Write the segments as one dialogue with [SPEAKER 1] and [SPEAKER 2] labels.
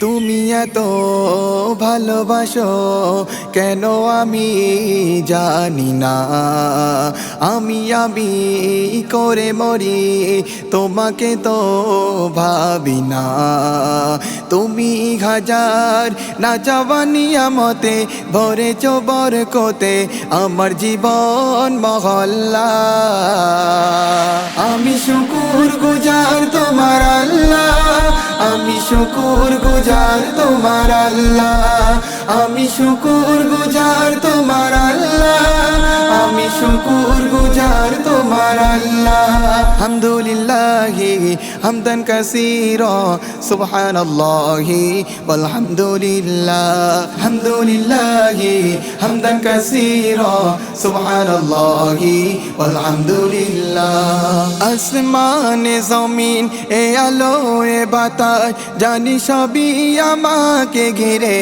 [SPEAKER 1] তুমি এত ভালোবাসো, কেন আমি জানি না? আমি আমি করে মরি, তোমাকে তো ভাবি না। তুমি হাজার না চাওয়ানি আমতে ভরে চবর কোতে আমার জীবন মহল্লা। আমি শুকুর আমি শুকুর গুজার তোমার আল্লাহ। আমি শুকুর গুজার তোমার আল্লাহ। আমি শুকুর গুজার তোমার হামদুলিল্লাহ হামদান কাসীরা, সুবহানাল্লাহ walhamdulillah হামদুলিল্লাহ হামদান কাসীরা, সুবহানাল্লাহ walhamdulillah আসমানে জমিন, এ আলো, এ বাতাস, জানি সবই আমাকে ঘিরে।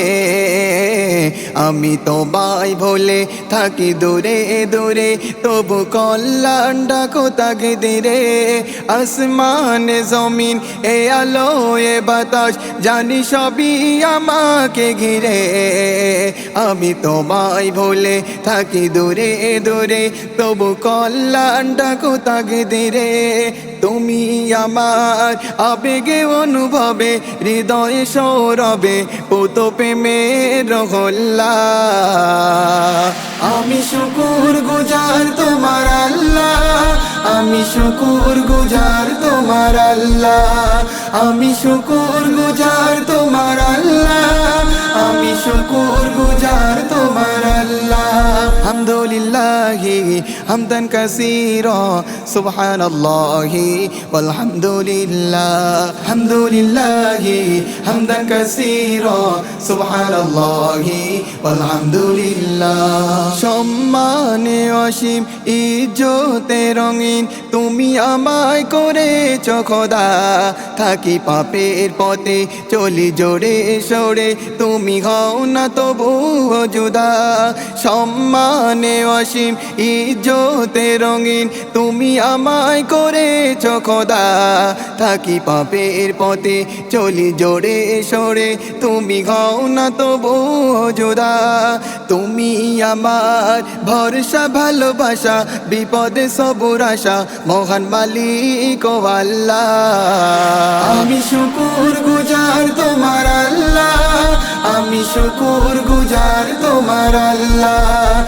[SPEAKER 1] আমি তো বাই ভোলে থাকি দূরে দূরে, তবু কল্যাণ ডাকো তাকে দিরে আসমানে জমিন, এ আলো এ বাতাস, জানি সবই আমাকে ঘিরে। আমি তোমায় ভোলে থাকি দূরে দূরে, তবু কল্যাণ ডাকো তাকে দিরে তুমি আমার আবেগে অনুভবে, হৃদয়ে সৌরবে পুত প্রেমের রহল্লা আমি শুকুর আমি শুকুর গুজার তোমার আল্লাহ। আমি শুকুর গুজার তোমার আল্লাহ। আমি শুকুর গুজার হামদুলিল্লাহ হামদান কাসীরা, সুবহানাল্লাহ walhamdulillah হামদুলিল্লাহ হামদান কাসীরা, সুবহানাল্লাহ walhamdulillah সম্মানে অসীম ইজ্জতে রঙিন তুমি আমায় করেছ খোদা। থাকি পাপের পথে চলি জোরে সরে, তুমি হও না তবু জুদা। সম্মানে অসীম ইজ্জতে রঙিন। তুমি আমায় করেছ খোদা। থাকি পাপের পথে, চলি জোরে সরে। তুমি হও না তবু জুদা তুমি আমার ভরসা, ভালোবাসা, বিপদে সবুর আশা, মহান মালিক ও আল্লাহ। আমি শুকুর গুজার তোমার আল্লাহ। আমি শুকুর গুজার তোমার আল্লাহ।